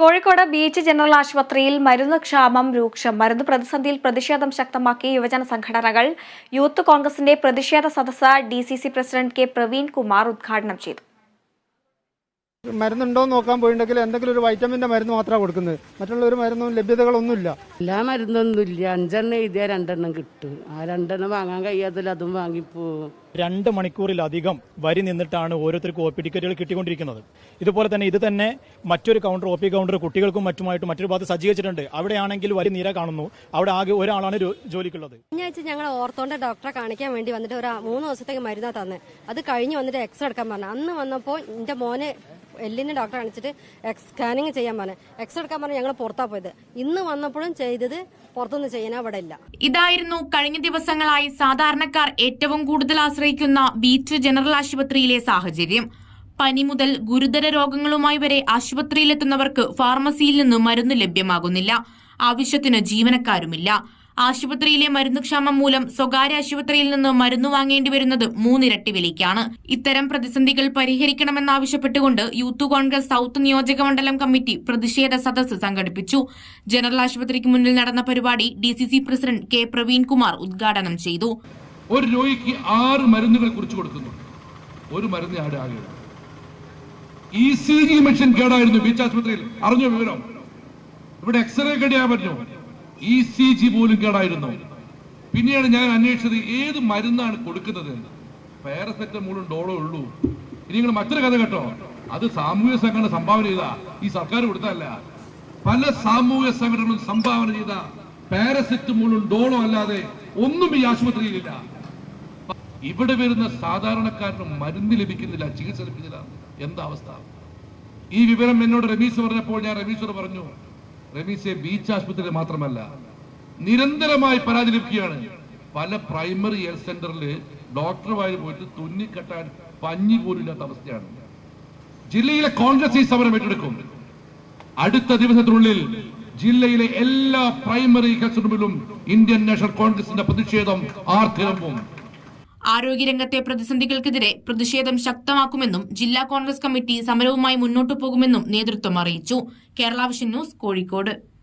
Kozhikode beach general ആശുപത്രിയിൽ മരുന്ന് ക്ഷാമം രൂക്ഷം. മരുന്ന് പ്രതിസന്ധിയിൽ പ്രതിഷേധം ശക്തമാക്കി യുവജന സംഘടനകൾ യൂത്ത് കോൺഗ്രസിന്റെ പ്രതിഷേധ സദസ്സ് D president K Praveen Kumar ഉദ്ഘാടനം ചെയ്തു. മരുന്നുണ്ടോ എന്ന് നോക്കാൻ പോയിട്ടുണ്ടെങ്കിൽ എന്തെങ്കിലും ഒരു വൈറ്റമിന്റെ മരുന്ന് മാത്രമാണ് കൊടുക്കുന്നത്. മറ്റുള്ള ഒരു മരുന്നും ലഭ്യതകളൊന്നുമില്ല. എല്ലാ മരുന്നൊന്നുമില്ല. അഞ്ചെണ്ണം എഴുതിയാൽ രണ്ടെണ്ണം കിട്ടും. ആ രണ്ടെണ്ണം വാങ്ങാൻ കഴിയാത്തതിൽ അതും വാങ്ങിപ്പോവും. രണ്ട് മണിക്കൂറിലധികം വരി നിന്നിട്ടാണ് ഓരോരുത്തർക്കും ഒ പി ടിക്കറ്റുകൾ കിട്ടിക്കൊണ്ടിരിക്കുന്നത്. ഇതുപോലെ തന്നെ ഇത് തന്നെ മറ്റൊരു കൗണ്ടർ ഒ പി കൗണ്ടർ കുട്ടികൾക്കും മറ്റുമായിട്ട് മറ്റൊരു ഭാഗത്ത് സജ്ജീകരിച്ചിട്ടുണ്ട്. അവിടെയാണെങ്കിൽ വരി നീര കാണുന്നു. അവിടെ ആകെ ഒരാളാണ് ഒരു ജോലിക്കുള്ളത്. കഴിഞ്ഞ ആഴ്ച ഞങ്ങൾ ഓർത്തോണ്ട ഡോക്ടറെ കാണിക്കാൻ വേണ്ടി വന്നിട്ട് ഒരു മൂന്ന് ദിവസത്തേക്ക് മരുന്നാ തന്നെ. അത് കഴിഞ്ഞ് വന്നിട്ട് എക്സ്റേ എടുക്കാൻ പറഞ്ഞു. അന്ന് വന്നപ്പോൾ എന്റെ മോനെ എല്ലിന് ഡോക്ടറെ കാണിച്ചിട്ട് എക്സ് സ്കാനിങ് ചെയ്യാൻ പറഞ്ഞു. എക്സ് എടുക്കാൻ പറഞ്ഞു ഞങ്ങൾ പുറത്താ പോയത്. ഇന്ന് വന്നപ്പോഴും ചെയ്തത് പുറത്തുനിന്ന് ചെയ്യാൻ അവിടെ ഇല്ല. ഇതായിരുന്നു കഴിഞ്ഞ ദിവസങ്ങളായി സാധാരണക്കാർ ഏറ്റവും കൂടുതൽ ആശ്രയിക്കുന്ന ബീച്ച് ജനറൽ ആശുപത്രിയിലെ സാഹചര്യം. പനി മുതൽ ഗുരുതര രോഗങ്ങളുമായി വരെ ആശുപത്രിയിലെത്തുന്നവർക്ക് ഫാർമസിയിൽ നിന്ന് മരുന്ന് ലഭ്യമാകുന്നില്ല. ആവശ്യത്തിന് ജീവനക്കാരുമില്ല. ആശുപത്രിയിലെ മരുന്ന് ക്ഷാമം മൂലം സ്വകാര്യ ആശുപത്രിയിൽ നിന്ന് മരുന്ന് വാങ്ങേണ്ടി വരുന്നത് മൂന്നിരട്ടി വിലയ്ക്കാണ്. ഇത്തരം പ്രതിസന്ധികൾ പരിഹരിക്കണമെന്നാവശ്യപ്പെട്ടുകൊണ്ട് യൂത്ത് കോൺഗ്രസ് സൗത്ത് നിയോജക മണ്ഡലം കമ്മിറ്റി പ്രതിഷേധ സദസ്സ് സംഘടിപ്പിച്ചു. ജനറൽ ആശുപത്രിക്ക് മുന്നിൽ നടന്ന പരിപാടി D president K Praveen Kumar ഉദ്ഘാടനം ചെയ്തു. ഒരു രോഗിക്ക് ആറ് മരുന്നുകൾ കൊടുക്കുന്നു. ഒരു മരുന്ന് ഇ സി ജി മെഷീൻ കേടായിരുന്നു ബീച്ച് ആശുപത്രിയിൽ. വിവരം? ഇവിടെ എക്സ്റേ കേടിയാ പറഞ്ഞു ഇ സി ജി പോലും കേടായിരുന്നു. പിന്നെയാണ് ഞാൻ അന്വേഷിച്ചത് ഏത് മരുന്നാണ് കൊടുക്കുന്നത്? പാരസെറ്റമോളും ഡോളോ ഉള്ളൂ. ഇനി നിങ്ങൾ മറ്റൊരു കഥ കേട്ടോ. അത് സാമൂഹ്യ സംഘടന സംഭാവന ചെയ്ത ഈ സർക്കാർ കൊടുത്തല്ല പല സാമൂഹ്യ സംഘടനകളും സംഭാവന ചെയ്ത പാരസെറ്റമോളും ഡോളോ അല്ലാതെ ഒന്നും ഈ ആശുപത്രിയിലില്ല ഇവിടെ വരുന്ന സാധാരണക്കാരന് മരുന്ന് ലഭിക്കുന്നില്ല ചികിത്സ ലഭിക്കുന്നില്ല. എന്താ അവസ്ഥ? ഈ വിവരം എന്നോട് റമീസ് പറഞ്ഞപ്പോൾ ഞാൻ റമീസോട് പറഞ്ഞു റമീസെ ബീച്ച് ആശുപത്രിയിൽ മാത്രമല്ല നിരന്തരമായി പരാതി ലഭിക്കുകയാണ് പല പ്രൈമറി ഹെൽത്ത് സെന്ററിൽ ഡോക്ടറുമായി പോയിട്ട് തുന്നിക്കെട്ടാൻ പഞ്ഞി പോലും ഇല്ലാത്ത അവസ്ഥയാണ്. ജില്ലയിലെ കോൺഗ്രസ് ഈ സമരം ഏറ്റെടുക്കും. അടുത്ത ദിവസത്തിനുള്ളിൽ ജില്ലയിലെ എല്ലാ പ്രൈമറി ഹെൽത്ത് സെന്ററിലും ഇന്ത്യൻ നാഷണൽ കോൺഗ്രസിന്റെ പ്രതിഷേധം ആർത്തിരമ്പും ആരോഗ്യരംഗത്തെ പ്രതിസന്ധികൾക്കെതിരെ പ്രതിഷേധം ശക്തമാക്കുമെന്നും ജില്ലാ കോൺഗ്രസ് കമ്മിറ്റി സമരവുമായി മുന്നോട്ടു പോകുമെന്നും നേതൃത്വം അറിയിച്ചു. Kerala vision news Kozhikode.